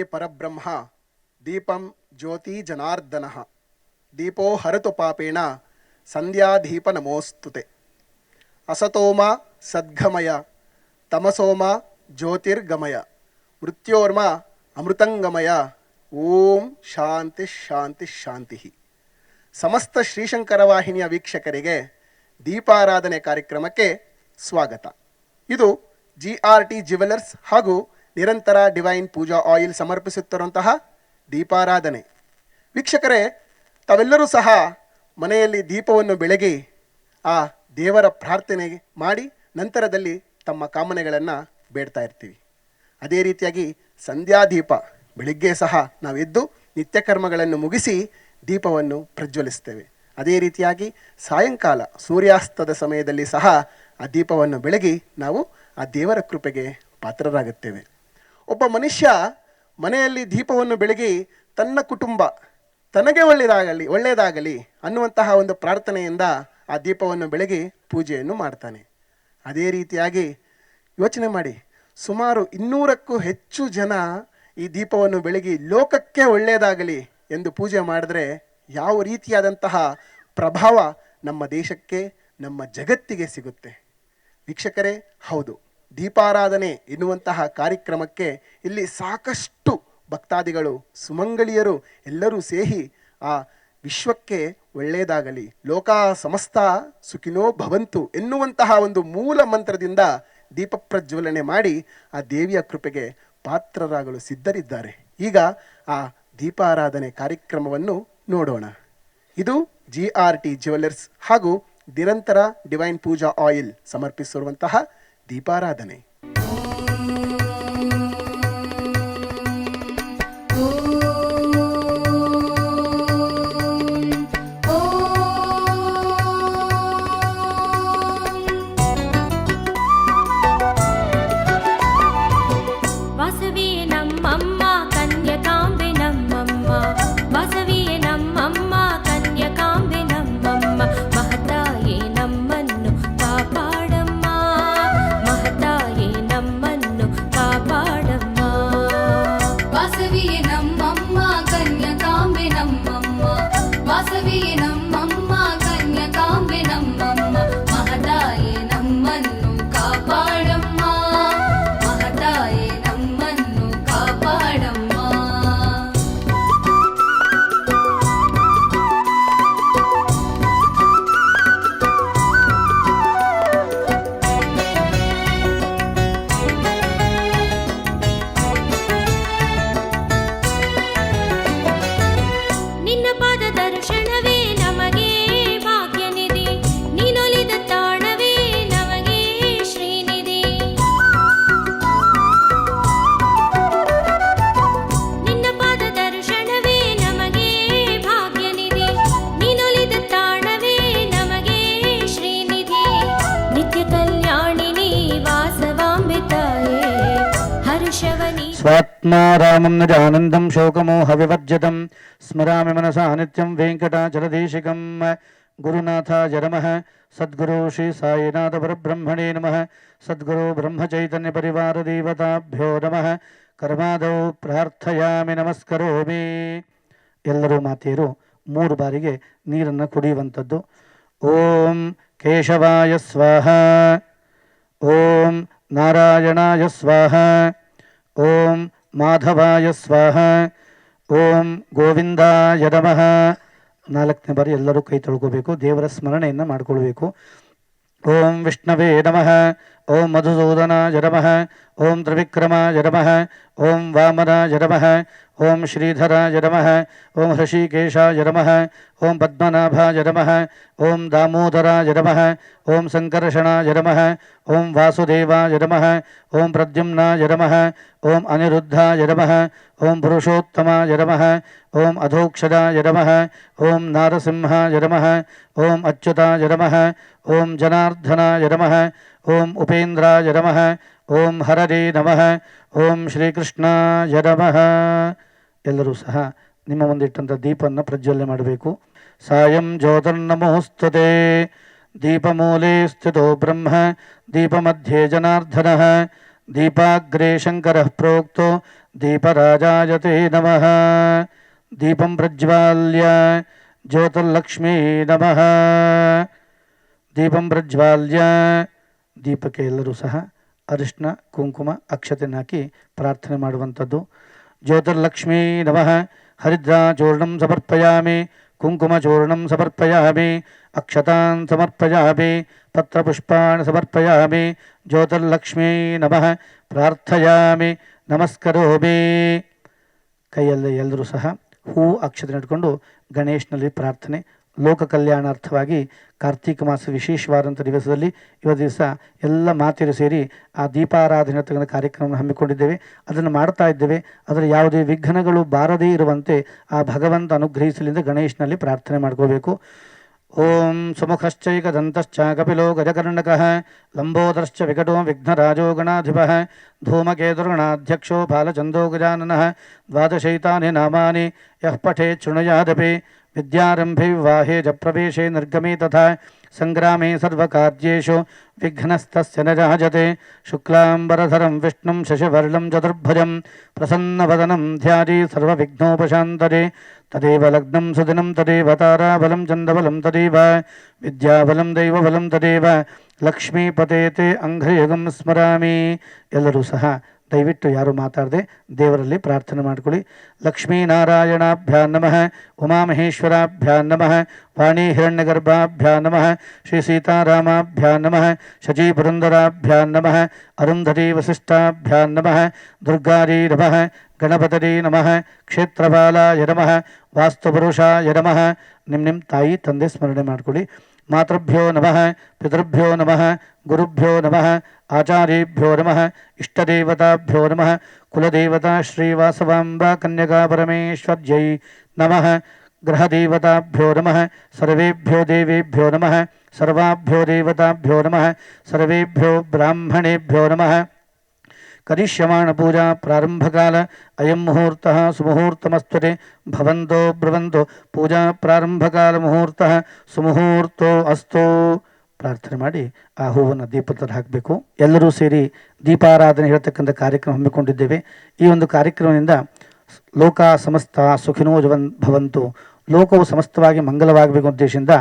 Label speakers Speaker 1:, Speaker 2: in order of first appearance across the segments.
Speaker 1: ಜ್ಯೋತಿ ಪರಬ್ರಹ್ಮ, ದೀಪಂ ಜ್ಯೋತಿ ಜನಾರ್ದನ, ದೀಪೋ ಹರತು ಪಾಪೇಣ ಸಂಧ್ಯಾಧೀಪ ನಮೋಸ್ತುತೆ. ಅಸತೋಮ ಸದ್ಗಮಯ ತಮಸೋಮ ಜ್ಯೋತಿರ್ಗಮಯ, ಮೃತ್ಯೋರ್ಮ ಅಮೃತಂಗಮಯ, ಓಂ ಶಾಂತಿ ಶಾಂತಿ ಶಾಂತಿ. ಸಮಸ್ತ ಶ್ರೀಶಂಕರ ವಾಹಿನಿಯ ವೀಕ್ಷಕರಿಗೆ ದೀಪಾರಾಧನೆ ಕಾರ್ಯಕ್ರಮಕ್ಕೆ ಸ್ವಾಗತ. ಇದು ಜಿ ಆರ್ ಟಿ ಜ್ಯುವೆಲರ್ಸ್ ಹಾಗೂ ನಿರಂತರ ಡಿವೈನ್ ಪೂಜಾ ಆಯಿಲ್ ಸಮರ್ಪಿಸುತ್ತಿರುವಂತಹ ದೀಪಾರಾಧನೆ. ವೀಕ್ಷಕರೇ, ತಾವೆಲ್ಲರೂ ಸಹ ಮನೆಯಲ್ಲಿ ದೀಪವನ್ನು ಬೆಳಗಿ ಆ ದೇವರ ಪ್ರಾರ್ಥನೆ ಮಾಡಿ ನಂತರದಲ್ಲಿ ತಮ್ಮ ಕಾಮನೆಗಳನ್ನು ಬೇಡ್ತಾ ಇರ್ತೀವಿ. ಅದೇ ರೀತಿಯಾಗಿ ಸಂಧ್ಯಾದೀಪ ಬೆಳಿಗ್ಗೆ ಸಹ ನಾವು ಎದ್ದು ನಿತ್ಯ ಕರ್ಮಗಳನ್ನು ಮುಗಿಸಿ ದೀಪವನ್ನು ಪ್ರಜ್ವಲಿಸ್ತೇವೆ ಅದೇ ರೀತಿಯಾಗಿ ಸಾಯಂಕಾಲ ಸೂರ್ಯಾಸ್ತದ ಸಮಯದಲ್ಲಿ ಸಹ ಆ ದೀಪವನ್ನು ಬೆಳಗಿ ನಾವು ಆ ದೇವರ ಕೃಪೆಗೆ ಪಾತ್ರರಾಗುತ್ತೇವೆ. ಒಬ್ಬ ಮನುಷ್ಯ ಮನೆಯಲ್ಲಿ ದೀಪವನ್ನು ಬೆಳಗಿ ತನ್ನ ಕುಟುಂಬ ತನಗೆ ಒಳ್ಳೆಯದಾಗಲಿ ಒಳ್ಳೆಯದಾಗಲಿ ಅನ್ನುವಂತಹ ಒಂದು ಪ್ರಾರ್ಥನೆಯಿಂದ ಆ ದೀಪವನ್ನು ಬೆಳಗಿ ಪೂಜೆಯನ್ನು ಮಾಡ್ತಾನೆ. ಅದೇ ರೀತಿಯಾಗಿ ಯೋಚನೆ ಮಾಡಿ. ಸುಮಾರು ಇನ್ನೂರಕ್ಕೂ ಹೆಚ್ಚು ಜನ ಈ ದೀಪವನ್ನು ಬೆಳಗಿ ಲೋಕಕ್ಕೆ ಒಳ್ಳೆಯದಾಗಲಿ ಎಂದು ಪೂಜೆ ಮಾಡಿದ್ರೆ ಯಾವ ರೀತಿಯಾದಂತಹ ಪ್ರಭಾವ ನಮ್ಮ ದೇಶಕ್ಕೆ, ನಮ್ಮ ಜಗತ್ತಿಗೆ ಸಿಗುತ್ತೆ. ವೀಕ್ಷಕರೇ, ಹೌದು. ದೀಪಾರಾಧನೆ ಎನ್ನುವಂತಹ ಕಾರ್ಯಕ್ರಮಕ್ಕೆ ಇಲ್ಲಿ ಸಾಕಷ್ಟು ಭಕ್ತಾದಿಗಳು ಸುಮಂಗಳಿಯರು ಎಲ್ಲರೂ ಸೇರಿ ಆ ವಿಶ್ವಕ್ಕೆ ಒಳ್ಳೆಯದಾಗಲಿ. ಲೋಕ ಸಮಸ್ತ ಸುಖಿನೋ ಭವಂತು ಎನ್ನುವಂತಹ ಒಂದು ಮೂಲ ಮಂತ್ರದಿಂದ ದೀಪ ಪ್ರಜ್ವಲನೆ ಮಾಡಿ ಆ ದೇವಿಯ ಕೃಪೆಗೆ ಪಾತ್ರರಾಗಲು ಸಿದ್ಧರಿದ್ದಾರೆ. ಈಗ ಆ ದೀಪಾರಾಧನೆ ಕಾರ್ಯಕ್ರಮವನ್ನು ನೋಡೋಣ. ಇದು ಜಿ ಆರ್ ಟಿ ಜ್ಯುವೆಲ್ಲರ್ಸ್ ಹಾಗೂ ನಿರಂತರ ಡಿವೈನ್ ಪೂಜಾ ಆಯಿಲ್ ಸಮರ್ಪಿಸಿರುವಂತಹ ದೀಪಾರಾಧನೆ
Speaker 2: स्वात्मारामं न जानन्दं शोकमोहविवर्जितं स्मरामि मनसा नित्यं वेङ्कटाचलदेशिकं गुरुनाथाय नमः सद्गुरु श्री साईनाथपरब्रह्मणे नमः सद्गुरु ब्रह्मचैतन्यपरिवारदेवताभ्यो नमः ಕರ್ಮಾದೌ ಪ್ರಾರ್ಥಯಾಮಿ ನಮಸ್ಕರೋಮಿ ಎಲ್ಲರೂ ಮಾತೆಯರು ಮೂರು ಬಾರಿಗೆ ನೀರನ್ನು ಕುಡಿಯುವಂಥದ್ದು ಓಂ ಕೇಶವಾಯ ಸ್ವಾಹ ಓಂ ನಾರಾಯಣಾಯ ಸ್ವಾಹ ಓಂ ಮಾಧವಾಯ ಸ್ವಾಹ. ಓಂ ಗೋವಿಂದಾಯ ನಮಃ. ನಾಲ್ಕನೇ ಬಾರಿ ಎಲ್ಲರೂ ಕೈ ತೊಳ್ಕೋಬೇಕು, ದೇವರ ಸ್ಮರಣೆಯನ್ನು ಮಾಡಿಕೊಳ್ಬೇಕು. ಓಂ ವಿಷ್ಣವೇ ನಮಃ. ಓಂ ಮಧುಸೂದನ ನಮಃ. ಓಂ ತ್ರಿವಿಕ್ರಮಾಯ ನಮಃ ಓಂ ವಾಮನಾಯ ನಮಃ ಓಂ ಶ್ರೀಧರಾಯ ನಮಃ ಓಂ ಹೃಷಿಕೇಶಾಯ ನಮಃ ಓಂ ಪದ್ಮನಾಭಾಯ ನಮಃ ಓಂ ದಾಮೋದರಾಯ ನಮಃ ಓಂ ಸಂಕರ್ಷಣಾಯ ನಮಃ ಓಂ ವಾಸುದೇವಾಯ ನಮಃ ಓಂ ಪ್ರದ್ಯುಮ್ನಾಯ ನಮಃ ಓಂ ಅನಿರುದ್ಧಾಯ ನಮಃ ಓಂ ಪುರುಷೋತ್ತಮಾಯ ನಮಃ ಓಂ ಅಧೋಕ್ಷರಾಯ ನಮಃ ಓಂ ನಾರಸಿಂಹಾಯ ನಮಃ ಓಂ ಅಚ್ಯುತಾಯ ನಮಃ ಓಂ ಜನಾರ್ದನಾಯ ನಮಃ ಓಂ ಉಪೇಂದ್ರಾಯ ನಮಃ ಓಂ ಹರರಿ ನಮಃ, ಓಂ ಶ್ರೀಕೃಷ್ಣ ನಮಃ. ಎಲ್ಲರೂ ಸಹ ನಿಮ್ಮ ಮುಂದಿಟ್ಟಂಥ ದೀಪವನ್ನು ಪ್ರಜ್ವಲ್ಯ ಮಾಡಬೇಕು. ಸಾಯಂ ಜ್ಯೋತಿರ್ನಮೋಸ್ತುತೆ ದೀಪಮೂಲೆ ಸ್ಥಿತೋ ಬ್ರಹ್ಮ, ದೀಪಮಧ್ಯೆ ಜನಾರ್ಧನಃ ದೀಪಾಗ್ರೇ ಶಂಕರಃ ಪ್ರೋಕ್ತೋ, ದೀಪರಾಜಾಯತೆ ನಮಃ. ದೀಪಂ ಪ್ರಜ್ವಾಲ್ಯ, ಜ್ಯೋತಿರ್ಲಕ್ಷ್ಮೀ ನಮಃ. ದೀಪಂ ಪ್ರಜ್ವಾಲ್ಯ, ದೀಪಕ್ಕೆ ಎಲ್ಲರೂ ಸಹ ಅರಿಶಿನ ಕುಂಕುಮ ಅಕ್ಷತೆಯನ್ನು ಹಾಕಿ ಪ್ರಾರ್ಥನೆ ಮಾಡುವಂಥದ್ದು. ಜ್ಯೋತಿರ್ಲಕ್ಷ್ಮೀ ನಮಃ. ಹರಿದ್ರಾಚೂರ್ಣಂ ಸಮರ್ಪಯಾಮಿ. ಕುಂಕುಮ ಕುಂಕುಮಚೂರ್ಣಂ ಸಮರ್ಪಯಾಮಿ. ಅಕ್ಷತಾನ್ ಸಮರ್ಪಯಾಮಿ. ಪತ್ರಪುಷ್ಪಾಣಿ ಸಮರ್ಪಯಾಮಿ. ಜ್ಯೋತಿರ್ಲಕ್ಷ್ಮೀ ನಮಃ. ಪ್ರಾರ್ಥಯಾಮಿ. ನಮಸ್ಕರೋಮಿ. ಕೈಯಲ್ಲಿ ಎಲ್ಲರೂ ಸಹ ಹೂ ಅಕ್ಷತೆ ಇಟ್ಕೊಂಡು ಗಣೇಶನಲ್ಲಿ ಪ್ರಾರ್ಥನೆ ಲೋಕ ಕಲ್ಯಾಣಾರ್ಥವಾಗಿ ಕಾರ್ತೀಕ ಮಾಸ ವಿಶೇಷವಾದಂಥ ದಿವಸದಲ್ಲಿ ಇವತ್ತು ದಿವಸ ಎಲ್ಲ ಮಾತೆಯರು ಸೇರಿ ಆ ದೀಪಾರಾಧನೆ ತಗೊಂಡ ಕಾರ್ಯಕ್ರಮವನ್ನು ಹಮ್ಮಿಕೊಂಡಿದ್ದೇವೆ. ಅದನ್ನು ಮಾಡ್ತಾ ಇದ್ದೇವೆ. ಅದರ ಯಾವುದೇ ವಿಘ್ನಗಳು ಬಾರದೇ ಇರುವಂತೆ ಆ ಭಗವಂತ ಅನುಗ್ರಹಿಸಲಿಂದ ಗಣೇಶನಲ್ಲಿ ಪ್ರಾರ್ಥನೆ ಮಾಡ್ಕೋಬೇಕು. ಓಂ ಸುಮುಖಶ್ಚೈಕದಂತಶ್ಚ ಕಪಿಲೋ ಗಜಕರ್ಣಕಃ ಲಂಬೋದರಶ್ಚ ವಿಕಟೋ ವಿಘ್ನರಾಜೋ ಗಣಾಧಿಪ ಧೂಮಕೇತುರ್ಗಣಾಧ್ಯಕ್ಷೋ ಬಾಲಚಂದೋ ಗಜಾನನಃ ದ್ವಾದಶೈತಾನಿ ನಾಮಾನಿ ಯಃ ಪಠೇ ಶೃಣುಯಾದಪಿ ವಿದ್ಯಾರಂಭೆ ವಿವಾಹೇ ಚ ಪ್ರವೇಶೇ ನಿರ್ಗಮೇ ತಥಾ ಸಂಗ್ರಾಮೇ ಸರ್ವಕಾರ್ಯೇಷು ವಿಘ್ನಸ್ತಸ್ಯ ನ ಜಾಯತೆ ಶುಕ್ಲಾಂಬರಧರಂ ವಿಷ್ಣುಂ ಶಶಿವರ್ಣಂ ಚತುರ್ಭುಜಂ ಪ್ರಸನ್ನವದನಂ ಧ್ಯಾಯೇ ಸರ್ವವಿಘ್ನೋಪಶಾಂತರೆ ತದೇವ ಲಗ್ನಂ ಸುದಿನಂ ತದೇವ ತಾರಾಬಲಂ ಚಂದಬಲಂ ತದೇವ ವಿದ್ಯಾಬಲಂ ದೈವಬಲಂ ತದೇವ ಲಕ್ಷ್ಮೀಪತೆ ತೇ ಅಂಘ್ರಿಯುಗಂ ಸ್ಮರಾಮಿ ಎಲ್ಲರೂ ಸಹ ದಯವಿಟ್ಟು ಯಾರು ಮಾತಾಡದೆ ದೇವರಲ್ಲಿ ಪ್ರಾರ್ಥನೆ ಮಾಡ್ಕೊಳ್ಳಿ. ಲಕ್ಷ್ಮೀನಾರಾಯಣಾಭ್ಯಾ ನಮಃ. ಉಮಾಮಹೇಶ್ವರಾಭ್ಯಾ ನಮಃ. ವಾಣಿ ಹಿರಣ್ಯಗರ್ಭಾಭ್ಯಾ ನಮಃ. ಶ್ರೀ ಸೀತಾರಾಮಾಭ್ಯಾ ನಮಃ. ಶಜೀ ಪುರಂದರಾಭ್ಯಾ ನಮಃ. ಅರುಂಧತಿ ವಸಿಷ್ಠಾಭ್ಯಾ ನಮಃ. ದುರ್ಗಾರಿ ನಮಃ ಗಣಪತರಿ ನಮಃ. ಕ್ಷೇತ್ರಪಾಲಾಯ ನಮಃ. ವಾಸ್ತುಪುರುಷಾಯ ನಮಃ. ನಿಮ್ಮ ನಿಮ್ಮ ತಾಯಿ ತಂದೆ ಸ್ಮರಣೆ ಮಾಡ್ಕೊಳ್ಳಿ. ಮಾತೃಭ್ಯೋ ನಮಃ ಪಿತೃಭ್ಯೋ ನಮಃ ಗುರುಭ್ಯೋ ನಮಃ ಆಚಾರ್ಯೇಭ್ಯೋ ನಮಃ ಇಷ್ಟದೇವತಾಭ್ಯೋ ನಮಃ ಕುಲದೇವತಾ ಶ್ರೀವಾಸವಾಂಬಾ ಕನ್ಯಕಾ ಪರಮೇಶ್ವರ್ಯೈ ನಮಃ ಗ್ರಹದೇವತಾಭ್ಯೋ ನಮಃ ಸರ್ವೇಭ್ಯೋ ದೇವೇಭ್ಯೋ ನಮಃ ಸರ್ವಾಭ್ಯೋ ದೇವತಾಭ್ಯೋ ನಮಃ ಸರ್ವೇಭ್ಯೋ ಬ್ರಾಹ್ಮಣೇಭ್ಯೋ ನಮಃ ಕರಿಷ್ಯಮಾಣ ಪೂಜಾ ಪ್ರಾರಂಭಕಾಲ ಅಯಂ ಮುಹೂರ್ತ ಸುಮುಹೂರ್ತಮಸ್ತುತೆ ಭವಂತೋ ಬ್ರವಂತೋ ಪೂಜಾ ಪ್ರಾರಂಭಕಾಲ ಮುಹೂರ್ತ ಸುಮುಹೂರ್ತೋ ಅಸ್ತೋ ಪ್ರಾರ್ಥನೆ ಮಾಡಿ ಆ ಹೂವನ್ನು ದೀಪದಲ್ಲಿ ಹಾಕಬೇಕು. ಎಲ್ಲರೂ ಸೇರಿ ದೀಪಾರಾಧನೆ ಹೇಳ್ತಕ್ಕಂಥ ಕಾರ್ಯಕ್ರಮ ಹಮ್ಮಿಕೊಂಡಿದ್ದೇವೆ. ಈ ಒಂದು ಕಾರ್ಯಕ್ರಮದಿಂದ ಲೋಕ ಸಮಸ್ತ ಸುಖಿನೋ ಜವನ್ ಭವಂತು ಲೋಕವು ಸಮಸ್ತವಾಗಿ ಮಂಗಲವಾಗಬೇಕು ಉದ್ದೇಶದಿಂದ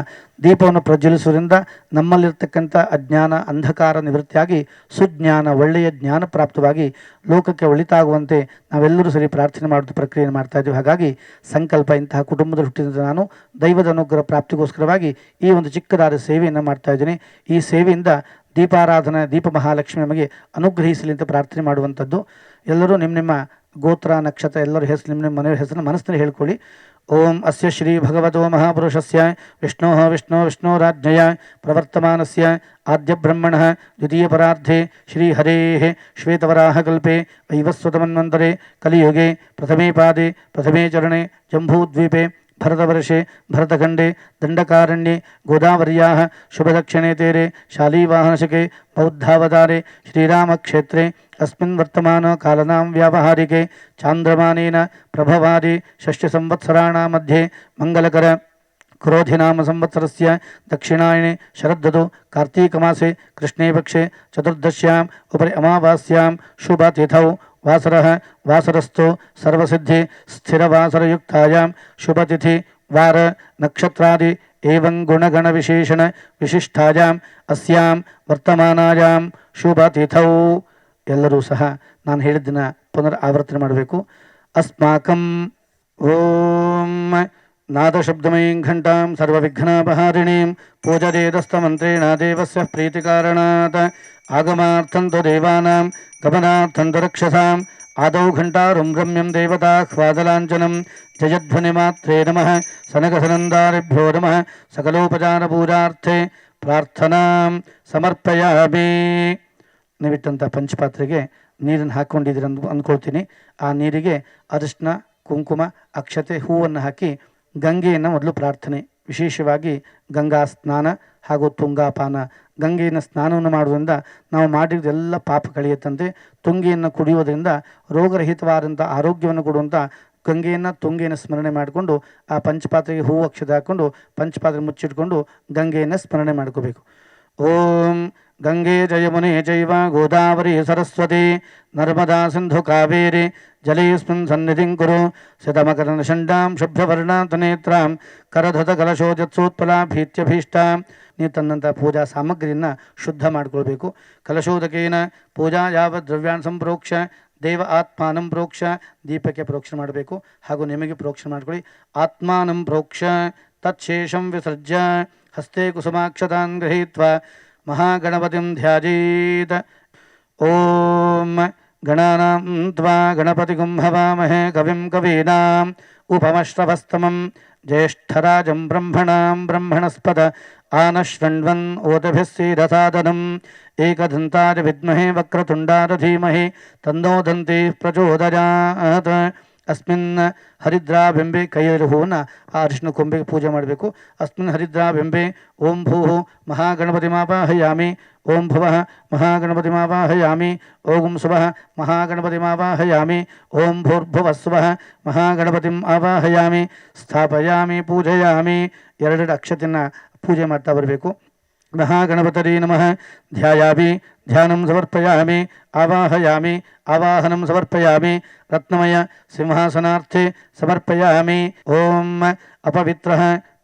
Speaker 2: ದೀಪವನ್ನು ಪ್ರಜ್ವಲಿಸುವುದರಿಂದ ನಮ್ಮಲ್ಲಿರ್ತಕ್ಕಂಥ ಅಜ್ಞಾನ, ಅಂಧಕಾರ ನಿವೃತ್ತಿಯಾಗಿ ಸುಜ್ಞಾನ, ಒಳ್ಳೆಯ ಜ್ಞಾನ ಪ್ರಾಪ್ತವಾಗಿ ಲೋಕಕ್ಕೆ ಒಳಿತಾಗುವಂತೆ ನಾವೆಲ್ಲರೂ ಸರಿ ಪ್ರಾರ್ಥನೆ ಮಾಡುವ ಪ್ರಕ್ರಿಯೆಯನ್ನು ಮಾಡ್ತಾ ಇದ್ದೀವಿ. ಹಾಗಾಗಿ ಸಂಕಲ್ಪ ಇಂತಹ ಕುಟುಂಬದ ಹುಟ್ಟಿದ ನಾನು ದೈವದ ಅನುಗ್ರಹ ಪ್ರಾಪ್ತಿಗೋಸ್ಕರವಾಗಿ ಈ ಒಂದು ಚಿಕ್ಕದಾದ ಸೇವೆಯನ್ನು ಮಾಡ್ತಾ ಇದ್ದೀನಿ. ಈ ಸೇವೆಯಿಂದ ದೀಪಾರಾಧನೆ, ದೀಪ ಮಹಾಲಕ್ಷ್ಮಿ ನಮಗೆ ಅನುಗ್ರಹಿಸಲಿ ಅಂತ ಪ್ರಾರ್ಥನೆ ಮಾಡುವಂಥದ್ದು. ಎಲ್ಲರೂ ನಿಮ್ಮ ನಿಮ್ಮ ಗೋತ್ರ ನಕ್ಷತ್ರ ಎಲ್ಲರ ಹೆಸರು ನಿಮ್ಮ ನಿಮ್ಮ ಮನೆಯ ಹೆಸರನ್ನು ಮನಸ್ಸಿನಲ್ಲಿ ಹೇಳ್ಕೊಳ್ಳಿ ಓಂ ಅಸ್ಯ ಶ್ರೀ ಭಗವತೋ ಮಹಾಪುರುಷಸ್ಯ ವಿಷ್ಣೋ ವಿಷ್ಣು ವಿಷ್ಣೋರಾಜ್ಞಯ ಪ್ರವರ್ತಮಾನಸ್ಯ ಆದ್ಯಬ್ರಹ್ಮಣಃ ದ್ವಿತೀಯಪರಾರ್ಧೆ ಶ್ರೀಹರೇः ಶ್ವೇತವರಾಹಕಲ್ಪೆ ವೈವಸ್ವತಮನ್ವಂತರೆ ಕಲಿಯುಗೆ ಪ್ರಥಮೇ ಪಾದೆ ಪ್ರಥಮೇ ಚರಣೆ ಜಂಬೂದ್ವೀಪೆ भरतवर्षे भरतखंडे दंडकारण्ये गोदावरिया शुभदक्षिणे तेरे, शालीवाहनशके, बौद्धावतारे, श्रीरामक्षेत्रे, अस्मिन् वर्तमानकालनां व्यावहारिके, चान्द्रमानेन प्रभवादि षष्ठसंवत्सराणां मध्ये, मङ्गलकर क्रोधिनाम संवत्सरस्य दक्षिणायणे शरद्धतो कार्तीकमासे कृष्णे पक्षे चतुर्दश्याम्, उपरि अमावास्यां शुभतिथौ ವಾಸರ ವಾಸರಸ್ಥೋ ಸರ್ವಸಿದ್ಧಿ ಸ್ಥಿರವಾಸರಯುಕ್ತಾಯಾಂ ಶುಭತಿಥಿ ವಾರ ನಕ್ಷತ್ರಾದಿ ಏವಂ ಗುಣಗಣವಿಶೇಷಣ ವಿಶಿಷ್ಟಾಯಾಂ ಅಸ್ಯಾಂ ವರ್ತಮಾನಾಯಾಂ ಶುಭತಿಥೌ ಎಲ್ಲರೂ ಸಹ ನಾನು ಹೇಳಿದ್ದನ್ನು ಪುನರ್ ಆವರ್ತನೆ ಮಾಡಬೇಕು. ಅಸ್ಮಾಕಂ ಓಂ ನಾದಶಬ್ದಮಯೀಂ ಘಂಟಾಂ ಸರ್ವವಿಘ್ನಾಪಹಾರಿಣೀಂ ಪೂಜರೇತಸ್ಥಮಂತ್ರೇಣ ದೇವಸ್ಯ ಪ್ರೀತಿಕಾರಣಾತ್ ಆಗಮಾರ್ಥಂ ತು ದೇವಾನಾಂ ಗಮನಾರ್ಥಂ ತು ರಕ್ಷಸಾಂ ಆದೌ ಘಂಟಾರುಂ ರಮ್ಯಂ ದೇವತಾಹ್ವಾದಲಾಂಛನಂ ಜಯಧ್ವನಿಮಾತ್ರೇ ನಮಃ ಸನಗಸನಂದಾರಿಭ್ಯೋ ನಮಃ ಸಕಲೋಪಚಾರಪೂಜಾರ್ಥೆ ಪ್ರಾರ್ಥನಾಂ ಸಮರ್ಪಯಾಮಿ ನೀವಿಟ್ಟಂಥ ಪಂಚಪಾತ್ರೆಗೆ ನೀರನ್ನು ಹಾಕ್ಕೊಂಡಿದ್ದೀರ ಅಂದ್, ಅಂದ್ಕೊಳ್ತೀನಿ. ಆ ನೀರಿಗೆ ಅರಿಶಿನ ಕುಂಕುಮ, ಅಕ್ಷತೆ ಹೂವನ್ನು ಹಾಕಿ ಗಂಗೆಯನ್ನು ಮೊದಲು ಪ್ರಾರ್ಥನೆ. ವಿಶೇಷವಾಗಿ ಗಂಗಾ ಸ್ನಾನ ಹಾಗೂ ತುಂಗಾಪಾನ ಗಂಗೆಯನ್ನು ಸ್ನಾನವನ್ನು ಮಾಡುವುದರಿಂದ ನಾವು ಮಾಡಿದ ಎಲ್ಲ ಪಾಪ ಕಳೆಯುತ್ತಂತೆ ತುಂಗಿಯನ್ನು ಕುಡಿಯೋದ್ರಿಂದ ರೋಗರಹಿತವಾದಂಥ ಆರೋಗ್ಯವನ್ನು ಕೊಡುವಂಥ ಗಂಗೆಯನ್ನು ತುಂಗೆಯನ್ನು ಸ್ಮರಣೆ ಮಾಡಿಕೊಂಡು ಆ ಪಂಚಪಾತ್ರೆಗೆ ಹೂವು ಅಕ್ಷತೆ ಹಾಕ್ಕೊಂಡು ಪಂಚಪಾತ್ರೆ ಮುಚ್ಚಿಟ್ಕೊಂಡು ಗಂಗೆಯನ್ನು ಸ್ಮರಣೆ ಮಾಡ್ಕೋಬೇಕು. ಓಂ ಗಂಗೆ ಜಯಮುನೆ ಜೈವ ಗೋದಾವರಿ ಸರಸ್ವತಿ ನರ್ಮದಾ ಸಿಂಧು ಕಾವೇರಿ ಜಲೇಸ್ಮಿನ್ ಸನ್ನಿಧಿಂ ಕುರು ಶತಮಕರನಷಂಡಾಂ ಶುಭ್ರವರ್ಣಾಂತನೇತ್ರಾಂ ಕರಧತ ಕಲಶೋಜತ್ಸೋತ್ಪಲಾಭೀತ್ಯಭೀಷ್ಟಾಂ ನೀವು ತನ್ನಂಥ ಪೂಜಾ ಸಾಮಗ್ರಿಯನ್ನು ಶುದ್ಧ ಮಾಡಿಕೊಳ್ಬೇಕು. ಕಲಶೋದಕೇನ ಪೂಜಾ ಯಾವ ದ್ರವ್ಯಾನ್ ಸಂಪ್ರೋಕ್ಷ ದೇವ ಆತ್ಮಾನಂ ಪ್ರೋಕ್ಷ, ದೀಪಕ್ಕೆ ಪ್ರೋಕ್ಷಣೆ ಮಾಡಬೇಕು. ಹಾಗೂ ನಿಮಗೆ ಪ್ರೋಕ್ಷಣೆ ಮಾಡ್ಕೊಳ್ಳಿ. ಆತ್ಮಾನಂ ಪ್ರೋಕ್ಷ, ತತ್ಶೇಷಂ ವಿಸರ್ಜ್ಯ ಹಸ್ತೆ ಕುಸುಮಾಕ್ಷತಾನ್ ಮಹಾ ಮಹಾಗಣಪತಿಂ ಧ್ಯಾಜೀತ. ಓಂ ಗಣಾನಾಂ ತ್ವಾ ಗಣಪತಿಗುಂ ಹವಾಮಹೇ ಕವಿಂ ಕವೀನಾಂ ಉಪಮಶ್ರವಸ್ತಮಂ ज्येष्ठराजं ब्रह्मणां ब्रह्मणस्पद आनशृण्वन् ओदभिस्सीदसादनम् एकदन्ताय विद्महे वक्रतुण्डाय धीमहि तन्नो दन्तीः प्रचोदयात् ಅಸ್ಮಿನ್ ಹರಿದ್ರಾಬೆಂಬೆ ಕೈಯಲ್ಲಿ ಹೂವನ್ನು ಆ ಅರಿಶಿನ ಕೊಂಬೆಗೆ ಪೂಜೆ ಮಾಡಬೇಕು. ಅಸ್ಮಿನ್ ಹರಿದ್ರಾಬೆಂಬೆ ಓಂ ಭೂ ಮಹಾಗಣಪತಿ ಮಾವಾಹಯಾಮಿ ಓಂ ಭುವಃ, ಮಹಾಗಣಪತಿ ಮಾವಾಹಯಾಮಿ ಓಂ ಸುವಃ ಮಹಾಗಣಪತಿ ಮಾವಾಹಯಾಮಿ ಓಂ ಭೂರ್ಭುವಸ್ವಃ ಮಹಾ ಮಹಾಗಣಪತಿಂ ಆವಾಹಯಾಮಿ ಸ್ಥಾಪಯಾಮಿ, ಪೂಜಯಾಮಿ ಎರಡೆರಡು ಅಕ್ಷತೆಯನ್ನು ಪೂಜೆ ಮಾಡ್ತಾ ಬರಬೇಕು. ಮಹಾಗಣಪತರಿ ನಮಃ, ಧ್ಯಾಯಾಮಿ ಧ್ಯಾನಂ ಸಮರ್ಪಯಾಮಿ ಆವಾಹಯಾಮಿ ಆವಾಹನಂ ಸಮರ್ಪಯಾಮಿ ರತ್ನಮಯ ಸಿಂಹಾಸನಾರ್ಥೆ ಸಮರ್ಪಯಾಮಿ ಓಂ ಅಪವಿತ್ರ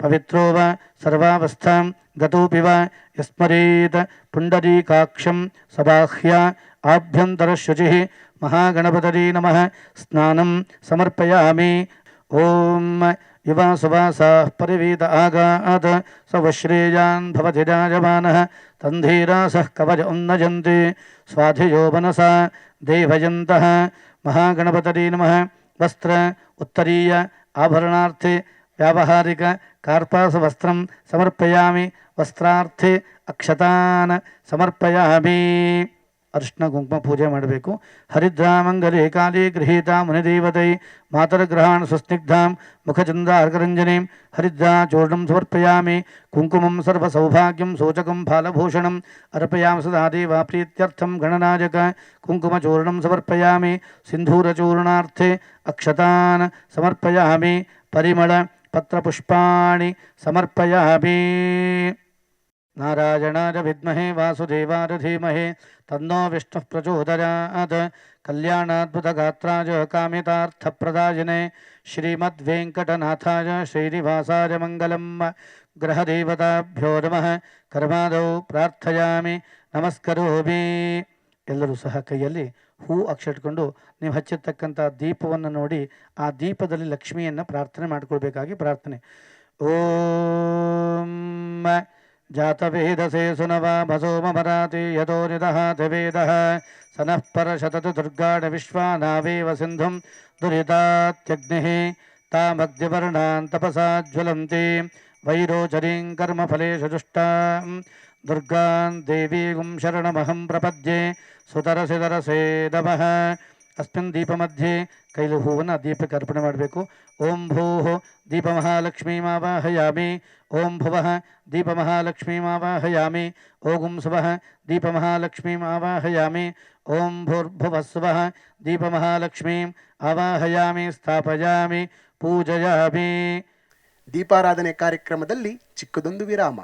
Speaker 2: ಪವಿತ್ರೋ ವ ಸರ್ವಾವಸ್ಥಾಂ ಗತೋಪಿ ವ ಯಸ್ಮರೇತ್ ಪುಂಡರೀಕಾಕ್ಷಂ ಸಬಾಹ್ಯ ಆಭ್ಯಂತರಶುಚಿ ಮಹಾಗಣಪತರಿ ನಮಃ ಸ್ನಾನಂ ಸಮರ್ಪಯಾಮಿ ಓಂ युवासुवासाः परिवीत आगात् स वश्रेयान् भवति राजमानः, तन्धीरासः कवच उन्नजन्ति। स्वाधियो मनसा, देवयन्तः महागणपतरी नमः। वस्त्र, उत्तरीय, आभरणार्थे, व्यावहारिक, कार्पासवस्त्रं समर्पयामि। वस्त्रार्थे अक्षतान् समर्पयामि। ಅರಿಶಿನ, ಕುಂಕುಮ ಪೂಜೆ ಮಾಡಬೇಕು. ಹರಿದ್ರಾಮಂಗಲೇ ಕಾಲೇ ಗೃಹೀತ ಮುನಿದೇವತೈ ಮಾತರಗ್ರಹಾಣ ಸುಸ್ನಿಗ್ಧಾಂ ಮುಖಚಂದ್ರಾರ್ಕರಂಜನೀಂ ಹರಿದ್ರಾ ಚೂರ್ಣಂ ಸಮರ್ಪಯಾಮಿ. ಕುಂಕುಮಂ ಸರ್ವಸೌಭಾಗ್ಯಂ ಸೂಚಕಂ ಫಾಲಭೂಷಣಂ. ಅರ್ಪಯಾಮ ಸದಾ ದೇವ ಪ್ರೀತ್ಯರ್ಥಂ ಗಣನಾಯಕ ಕುಂಕುಮಚೂರ್ಣಂ ಸಮರ್ಪಯಾಮಿ. ಸಿಂಧೂರಚೂರ್ಣಾರ್ಥೆ ಅಕ್ಷತಾನ್ ಸಮರ್ಪಯಾಮಿ. ಪರಿಮಳ ಪತ್ರಪುಷ್ಪಾಣಿ ಸಮರ್ಪಯಾಮಿ. ನಾರಾಯಣಾಯ ವಿದ್ಮಹೇ ವಾಸುದೇವಾಯ ಧೀಮಹಿ. ತನ್ನೋ ವಿಷ್ಣು ಪ್ರಚೋದಯಾತ್. ಕಲ್ಯಾಣಾದ್ಭುತಗಾತ್ರಾಯ ಕಾಮಿತಾರ್ಥಪ್ರದಾಯಿನೇ ಶ್ರೀಮದ್ವೆಂಕಟನಾಥಾಯ ಶ್ರೀನಿವಾಸಾಯ ಮಂಗಲಂ. ಗ್ರಹದೇವತಾಭ್ಯೋ ನಮಃ. ಕರ್ಮಾದೌ ಪ್ರಾರ್ಥಯಾಮಿ. ನಮಸ್ಕರೋಮಿ. ಎಲ್ಲರೂ ಸಹ ಕೈಯಲ್ಲಿ ಹೂ ಅಕ್ಷ ಇಟ್ಕೊಂಡು ನೀವು ಹಚ್ಚಿರ್ತಕ್ಕಂಥ ದೀಪವನ್ನು ನೋಡಿ ಆ ದೀಪದಲ್ಲಿ ಲಕ್ಷ್ಮಿಯನ್ನು ಪ್ರಾರ್ಥನೆ ಮಾಡಿಕೊಳ್ಬೇಕಾಗಿ ಪ್ರಾರ್ಥನೆ. ಓಂ जातविदसे सुनवा भसो ममराति यतो निदः त्रिवेदः। स नः परशततु दुर्गाणविश्वानावेव सिन्धुं दुरितात्यग्निः। तामग्निवर्णान् तपसा ज्वलन्ति वैरोचरीं कर्मफलेषु जुष्टां दुर्गां देवीगुं शरणमहं प्रपद्ये। सुतरसि ಅಸ್ಮಿನ್ ದೀಪಮಧ್ಯೆ ಕೈಲು ಹೂವನ್ನು ದೀಪಕ್ಕೆ ಅರ್ಪಣೆ ಮಾಡಬೇಕು. ಓಂ ಭೂ ದೀಪ ಮಹಾಲಕ್ಷ್ಮೀ ಮಾವಾಹಯಾಮಿ. ಓಂ ಭುವಃ ಸುವ ದೀಪ ಮಹಾಲಕ್ಷ್ಮೀ ಮಾವಾಹಯಾಮಿ. ಓಂ ಭೂರ್ಭುವಃ ದೀಪ ಮಹಾಲಕ್ಷ್ಮೀ ಆವಾಹಯಾಮಿ ಸ್ಥಾಪಯಾಮಿ. ಪೂಜಯಾಮಿ.
Speaker 1: ದೀಪಾರಾಧನೆ ಕಾರ್ಯಕ್ರಮದಲ್ಲಿ ಚಿಕ್ಕದೊಂದು ವಿರಾಮ.